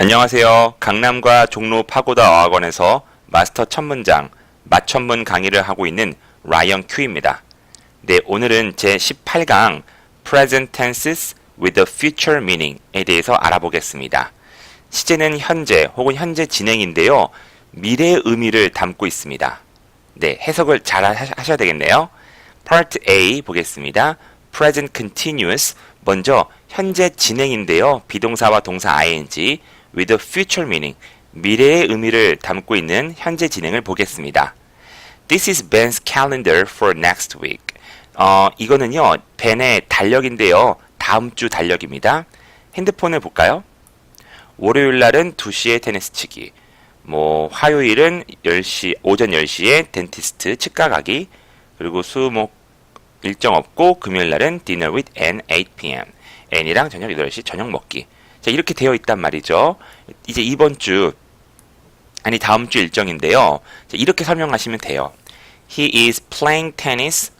안녕하세요. 강남과 종로 파고다 어학원에서 마스터 첫 문장, 맞천문 강의를 하고 있는 라이언 큐입니다. 네, 오늘은 제 18강 Present Tenses with a Future Meaning에 대해서 알아보겠습니다. 시제는 현재 혹은 현재 진행인데요. 미래의 의미를 담고 있습니다. 네, 해석을 잘 하- 하셔야 되겠네요. Part A 보겠습니다. Present Continuous 먼저 현재 진행인데요. 비동사와 동사 ing with future meaning 미래의 의미를 담고 있는 현재 진행을 보겠습니다. This is Ben's calendar for next week. 어, 이거는요. 벤의 달력인데요. 다음 주 달력입니다. 핸드폰을 볼까요? 월요일 날은 2시에 테니스 치기. 뭐 화요일은 10시 오전 10시에 덴티스트 치과 가기. 그리고 수 목 일정 없고 금요일 날은 dinner with N 8pm. N이랑 저녁 8시 저녁 먹기. 자, 이렇게 되어 있단 말이죠. 이제 이번 주 아니 다음 주 일정인데요. 자, 이렇게 설명하시면 돼요. He is playing tennis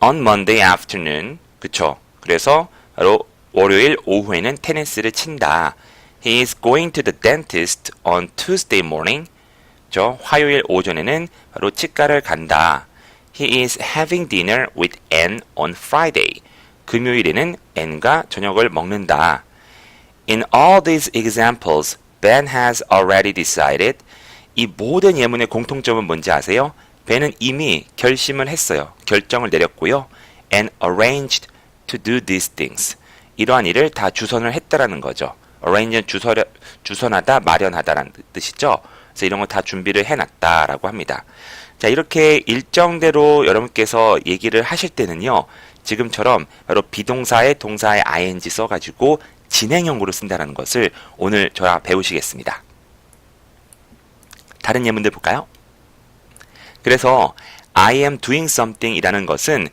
on Monday afternoon. 그쵸? 그래서 바로 월요일 오후에는 테니스를 친다. He is going to the dentist on Tuesday morning. 저 화요일 오전에는 바로 치과를 간다. He is having dinner with Ann on Friday. 금요일에는 Ann과 저녁을 먹는다. In all these examples, Ben has already decided. 이 모든 예문의 공통점은 뭔지 아세요? 벤은 이미 결심을 했어요. 결정을 내렸고요. And arranged to do these things. 이러한 일을 다 주선을 했다라는 거죠. arrange는 주선, 주선하다, 마련하다라는 뜻이죠. 그래서 이런 거 다 준비를 해놨다라고 합니다. 자, 이렇게 일정대로 여러분께서 얘기를 하실 때는요, 지금처럼 바로 비동사의 동사의 ing 써가지고 진행형으로 쓴다는 것을 오늘 저와 배우시겠습니다. 다른 예문들 볼까요? 그래서 I am doing something 이라는 것은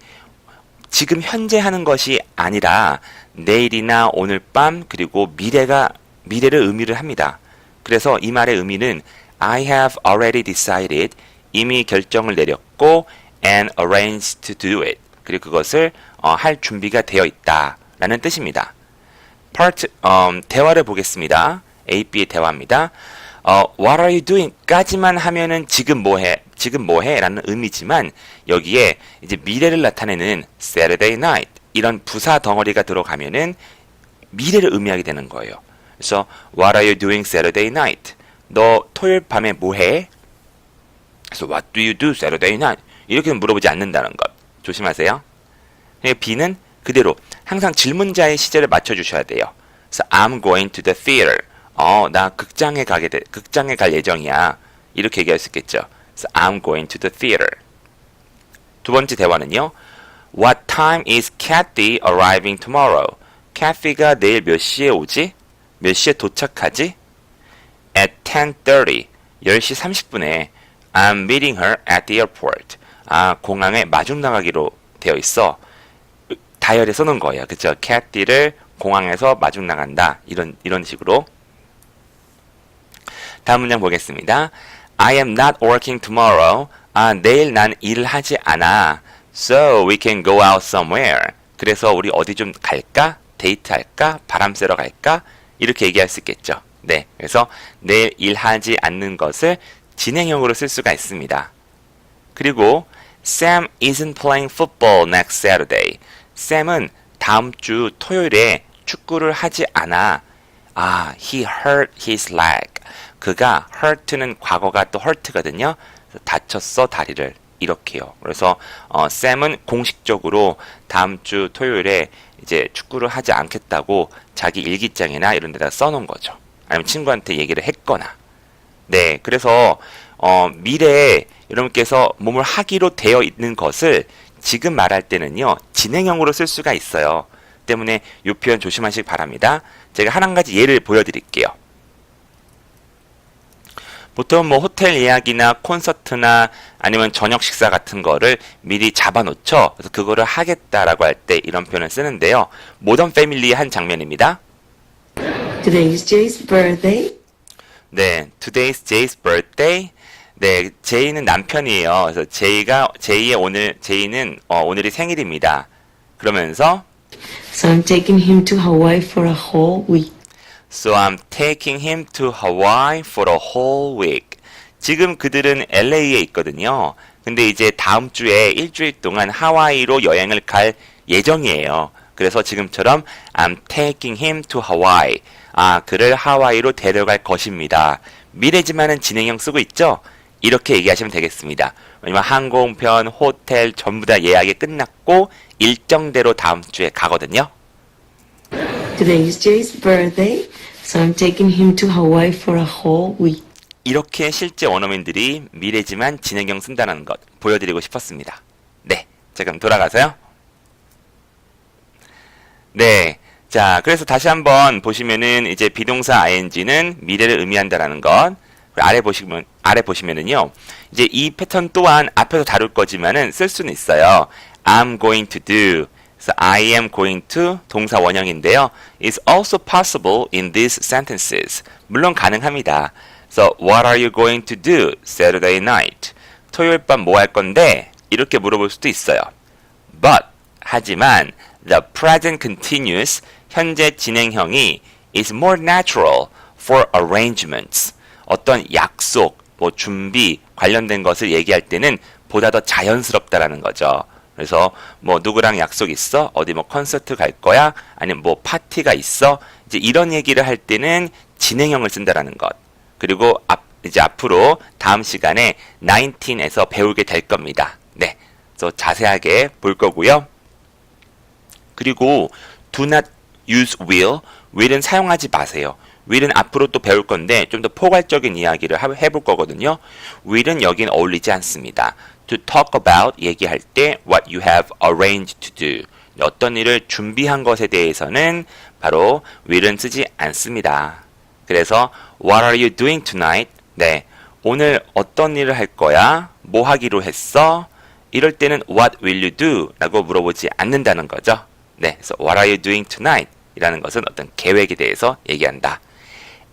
지금 현재 하는 것이 아니라 내일이나 오늘 밤 그리고 미래가 미래를 의미를 합니다. 그래서 이 말의 의미는 I have already decided 이미 결정을 내렸고 and arranged to do it 그리고 그것을 어, 할 준비가 되어 있다라는 뜻입니다. Part 음, 대화를 보겠습니다. A, B의 대화입니다. 어, what are you doing? 까지만 하면은 지금 뭐해? 지금 뭐해? 라는 의미지만 여기에 이제 미래를 나타내는 Saturday night 이런 부사 덩어리가 들어가면은 미래를 의미하게 되는 거예요. 그래서 what are you doing Saturday night? 너 토요일 밤에 뭐해? 그래서 what do you do Saturday night? 이렇게는 물어보지 않는다는 것. 조심하세요. B는 그대로 항상 질문자의 시제를 맞춰 주셔야 돼요. 그래서 I'm going to the theater. 어, 나 극장에 가게 돼. 극장에 갈 예정이야. 이렇게 얘기할 수 있겠죠. 그래서 I'm going to the theater. 두 번째 대화는요. What time is Kathy arriving tomorrow? Kathy가 내일 몇 시에 오지? 몇 시에 도착하지? At 10:30. 10시 30분에 I'm meeting her at the airport. 아, 공항에 마중 나가기로 되어 있어. 다이어리에 써놓은 거예요. 그쵸? 캐티를 공항에서 마중 나간다. 이런, 이런 식으로. 다음 문장 보겠습니다. I am not working tomorrow. 아, 내일 난 일을 하지 않아. So we can go out somewhere. 그래서 우리 어디 좀 갈까? 데이트 할까? 바람 쐬러 갈까? 이렇게 얘기할 수 있겠죠. 네. 그래서 내일 일하지 않는 것을 진행형으로 쓸 수가 있습니다. 그리고 Sam isn't playing football next Saturday. 샘은 다음 주 토요일에 축구를 하지 않아. 아, he hurt his leg. 그가 hurt는 과거가 또 hurt거든요. 다쳤어 다리를 이렇게요. 그래서 어, 샘은 공식적으로 다음 주 토요일에 이제 축구를 하지 않겠다고 자기 일기장이나 이런 데다 써놓은 거죠. 아니면 친구한테 얘기를 했거나. 네, 그래서 어, 미래에 여러분께서 몸을 하기로 되어 있는 것을 지금 말할 때는요 진행형으로 쓸 수가 있어요. 때문에 이 표현 조심하시기 바랍니다. 제가 한 가지 예를 보여드릴게요. 보통 뭐 호텔 예약이나 콘서트나 아니면 저녁 식사 같은 거를 미리 잡아놓죠. 그래서 그거를 하겠다라고 할 때 이런 표현을 쓰는데요. 모던 패밀리의 한 장면입니다. Today's Jay's birthday. 네, today's Jay's birthday. 네, 제이는 남편이에요. 그래서 제이가 제이의 오늘 제이는 어, 오늘이 생일입니다. 그러면서 So I'm taking him to Hawaii for a whole week. So I'm taking him to Hawaii for a whole week. 지금 그들은 LA에 있거든요. 근데 이제 다음 주에 일주일 동안 하와이로 여행을 갈 예정이에요. 그래서 지금처럼 I'm taking him to Hawaii. 아, 그를 하와이로 데려갈 것입니다. 미래지만은 진행형 쓰고 있죠? 이렇게 얘기하시면 되겠습니다. 왜냐면 항공편, 호텔 전부 다 예약이 끝났고 일정대로 다음 주에 가거든요. Today is Jay's birthday, so I'm taking him to Hawaii for a whole week. 이렇게 실제 원어민들이 미래지만 진행형 쓴다는 것 보여드리고 싶었습니다. 네. 자, 그럼 돌아가서요. 네. 자, 그래서 다시 한번 보시면은 이제 비동사 ing는 미래를 의미한다라는 것. 아래 보시면 아래 보시면은요. 이제 이 패턴 또한 앞에서 다룰 거지만은 쓸 수는 있어요. I'm going to do. 그래서 I am going to 동사 원형인데요. It's also possible in these sentences. 물론 가능합니다. So what are you going to do Saturday night? 토요일 밤 뭐 할 건데? 이렇게 물어볼 수도 있어요. But 하지만 the present continuous 현재 진행형이 is more natural for arrangements. 어떤 약속, 뭐 준비 관련된 것을 얘기할 때는 보다 더 자연스럽다라는 거죠. 그래서 뭐 누구랑 약속 있어? 어디 뭐 콘서트 갈 거야? 아니면 뭐 파티가 있어? 이제 이런 얘기를 할 때는 진행형을 쓴다라는 것. 그리고 앞 이제 앞으로 다음 시간에 19에서 배우게 될 겁니다. 네. 그래서 자세하게 볼 거고요. 그리고 do not use will. will은 사용하지 마세요. Will은 앞으로 또 배울 건데 좀 더 포괄적인 이야기를 하- 해볼 거거든요. will은 여긴 어울리지 않습니다. to talk about 얘기할 때 what you have arranged to do. 어떤 일을 준비한 것에 대해서는 바로 will은 쓰지 않습니다. 그래서 what are you doing tonight? 네. 오늘 어떤 일을 할 거야? 뭐 하기로 했어? 이럴 때는 what will you do? 라고 물어보지 않는다는 거죠. 네. 그래서 what are you doing tonight? 이라는 것은 어떤 계획에 대해서 얘기한다.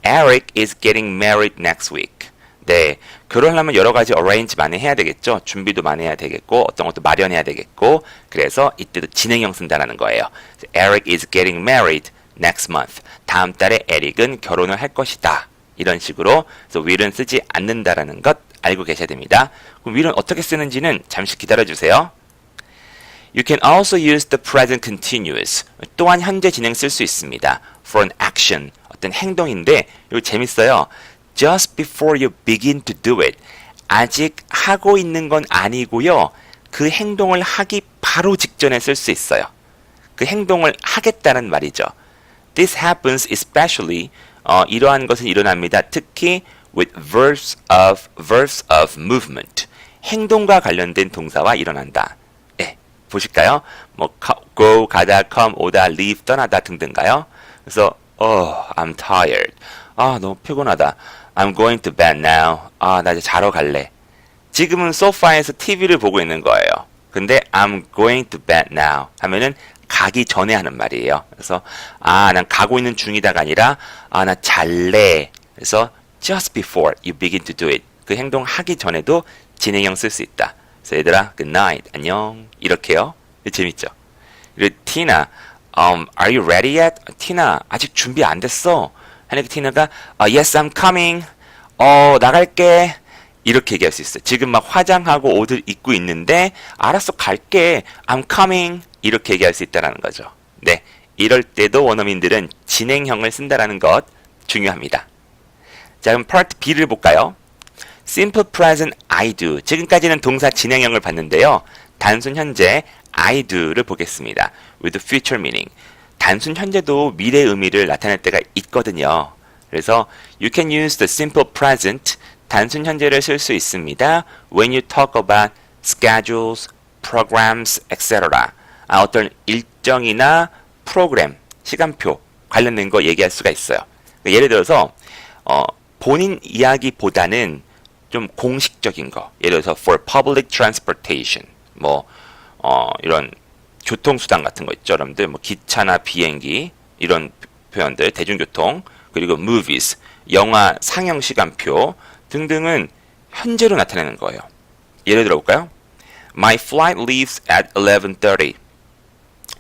Eric is getting married next week. 네. 결혼하려면 여러 가지 arrange 많이 해야 되겠죠. 준비도 많이 해야 되겠고, 어떤 것도 마련해야 되겠고, 그래서 이때도 진행형 쓴다라는 거예요. Eric is getting married next month. 다음 달에 에릭은 결혼을 할 것이다. 이런 식으로, 그래서 will은 쓰지 않는다라는 것 알고 계셔야 됩니다. 그럼 will은 어떻게 쓰는지는 잠시 기다려 주세요. You can also use the present continuous. 또한 현재 진행 쓸 수 있습니다. For an action. 어떤 행동인데, 이거 재밌어요. Just before you begin to do it. 아직 하고 있는 건 아니고요. 그 행동을 하기 바로 직전에 쓸 수 있어요. 그 행동을 하겠다는 말이죠. This happens especially 어, 이러한 것은 일어납니다. 특히 with verbs of verbs of movement. 행동과 관련된 동사와 일어난다. 예, 보실까요? 뭐 go 가다, come 오다, leave 떠나다 등등가요. 그래서 oh, I'm tired. 아, 너무 피곤하다. I'm going to bed now. 아, 나 이제 자러 갈래. 지금은 소파에서 TV를 보고 있는 거예요. 근데 I'm going to bed now 하면은 가기 전에 하는 말이에요. 그래서 아, 난 가고 있는 중이다가 아니라 아, 나 잘래. 그래서 just before you begin to do it. 그 행동 하기 전에도 진행형 쓸 수 있다. 그래서 얘들아, good night. 안녕. 이렇게요. 재밌죠? 그리고 티나, um, are you ready yet? 티나, 아직 준비 안 됐어. 하니까 티나가 아, yes, I'm coming. 어, 나갈게. 이렇게 얘기할 수 있어요. 지금 막 화장하고 옷을 입고 있는데 알았어 갈게. I'm coming. 이렇게 얘기할 수 있다라는 거죠. 네. 이럴 때도 원어민들은 진행형을 쓴다라는 것 중요합니다. 자, 그럼 part B를 볼까요? simple present I do. 지금까지는 동사 진행형을 봤는데요. 단순 현재 I do를 보겠습니다. with future meaning. 단순 현재도 미래 의미를 나타낼 때가 있거든요. 그래서 you can use the simple present 단순 현재를 쓸 수 있습니다. when you talk about schedules, programs, etc. 아, 어떤 일정이나 프로그램, 시간표 관련된 거 얘기할 수가 있어요. 그러니까 예를 들어서 어, 본인 이야기보다는 좀 공식적인 거. 예를 들어서 for public transportation. 뭐 어, 이런 교통수단 같은 거 있죠, 여러분들. 뭐 기차나 비행기 이런 표현들, 대중교통 그리고 movies, 영화 상영 시간표 등등은 현재로 나타내는 거예요. 예를 들어 볼까요? My flight leaves at 11:30.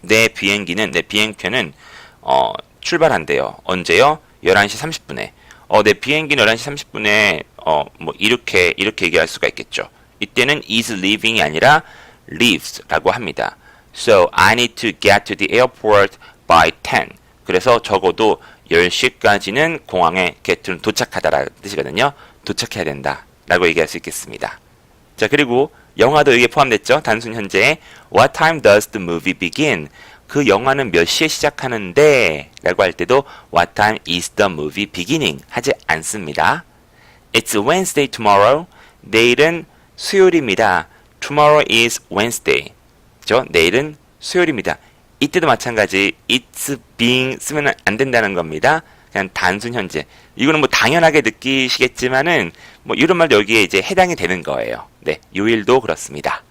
내 비행기는 내 비행편은 어, 출발한대요. 언제요? 11시 30분에. 어, 내 비행기는 11시 30분에 어, 뭐 이렇게 이렇게 얘기할 수가 있겠죠. 이때는 is leaving이 아니라 leaves라고 합니다. So I need to get to the airport by 10. 그래서 적어도 10시까지는 공항에 get는 도착하다라는 뜻이거든요. 도착해야 된다라고 얘기할 수 있겠습니다. 자, 그리고 영화도 여기에 포함됐죠. 단순 현재에 What time does the movie begin? 그 영화는 몇 시에 시작하는데? 라고 할 때도 What time is the movie beginning? 하지 않습니다. It's Wednesday tomorrow. 내일은 수요일입니다. Tomorrow is Wednesday. 그죠? 내일은 수요일입니다. 이때도 마찬가지 it's being 쓰면 안 된다는 겁니다. 그냥 단순 현재. 이거는 뭐 당연하게 느끼시겠지만은 뭐 이런 말도 여기에 이제 해당이 되는 거예요. 네, 요일도 그렇습니다.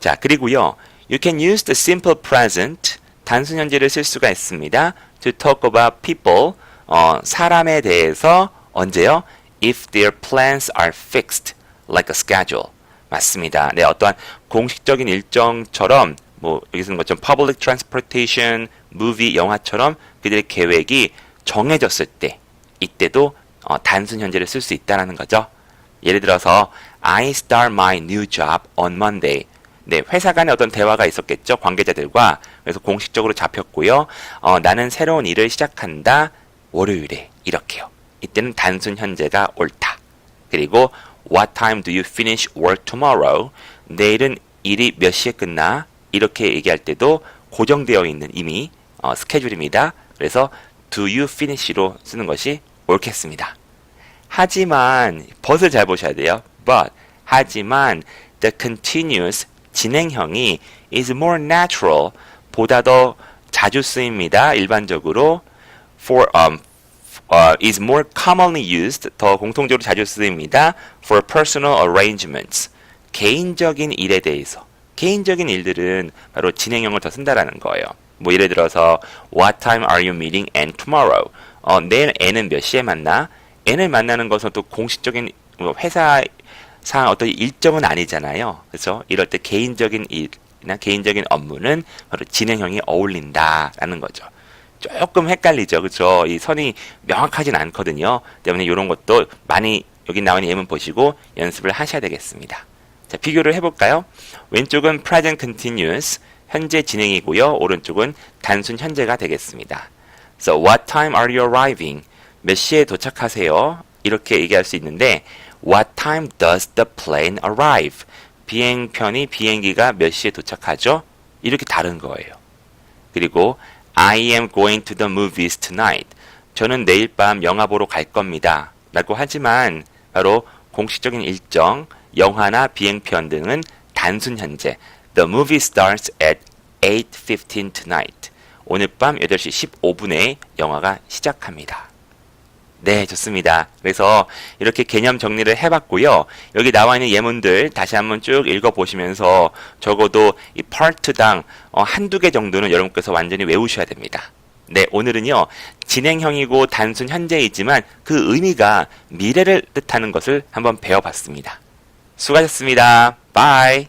자, 그리고요. You can use the simple present 단순 현재를 쓸 수가 있습니다. To talk about people 어, 사람에 대해서 언제요? If their plans are fixed like a schedule. 맞습니다. 네, 어떠한 공식적인 일정처럼 뭐 여기 쓰는 것처럼 public transportation, movie, 영화처럼 그들의 계획이 정해졌을 때 이때도 어, 단순 현재를 쓸 수 있다라는 거죠. 예를 들어서 I start my new job on Monday. 네, 회사 간에 어떤 대화가 있었겠죠. 관계자들과. 그래서 공식적으로 잡혔고요. 어, 나는 새로운 일을 시작한다. 월요일에. 이렇게요. 이때는 단순 현재가 옳다. 그리고 What time do you finish work tomorrow? 내일은 일이 몇 시에 끝나? 이렇게 얘기할 때도 고정되어 있는 이미 어, 스케줄입니다. 그래서 do you finish로 쓰는 것이 옳겠습니다. 하지만 벗을 잘 보셔야 돼요. But 하지만 the continuous 진행형이 is more natural 보다 더 자주 쓰입니다. 일반적으로 for um uh, is more commonly used 더 공통적으로 자주 쓰입니다. for personal arrangements 개인적인 일에 대해서 개인적인 일들은 바로 진행형을 더 쓴다라는 거예요. 뭐 예를 들어서 What time are you meeting and tomorrow? 어, 내일 N은 몇 시에 만나? N을 만나는 것은 또 공식적인 뭐 회사상 어떤 일정은 아니잖아요. 그래서 이럴 때 개인적인 일이나 개인적인 업무는 바로 진행형이 어울린다라는 거죠. 조금 헷갈리죠. 그렇죠? 이 선이 명확하진 않거든요. 때문에 이런 것도 많이 여기 나온 예문 보시고 연습을 하셔야 되겠습니다. 자, 비교를 해볼까요? 왼쪽은 present continuous, 현재 진행이고요. 오른쪽은 단순 현재가 되겠습니다. So, what time are you arriving? 몇 시에 도착하세요? 이렇게 얘기할 수 있는데, what time does the plane arrive? 비행편이 비행기가 몇 시에 도착하죠? 이렇게 다른 거예요. 그리고 I am going to the movies tonight. 저는 내일 밤 영화 보러 갈 겁니다. 라고 하지만 바로 공식적인 일정, 영화나 비행편 등은 단순 현재. The movie starts at 8.15 tonight. 오늘 밤 8시 15분에 영화가 시작합니다. 네, 좋습니다. 그래서 이렇게 개념 정리를 해봤고요. 여기 나와 있는 예문들 다시 한번 쭉 읽어보시면서 적어도 이 파트당 어, 한두 개 정도는 여러분께서 완전히 외우셔야 됩니다. 네, 오늘은요, 진행형이고 단순 현재이지만 그 의미가 미래를 뜻하는 것을 한번 배워봤습니다. 수고하셨습니다. 바이.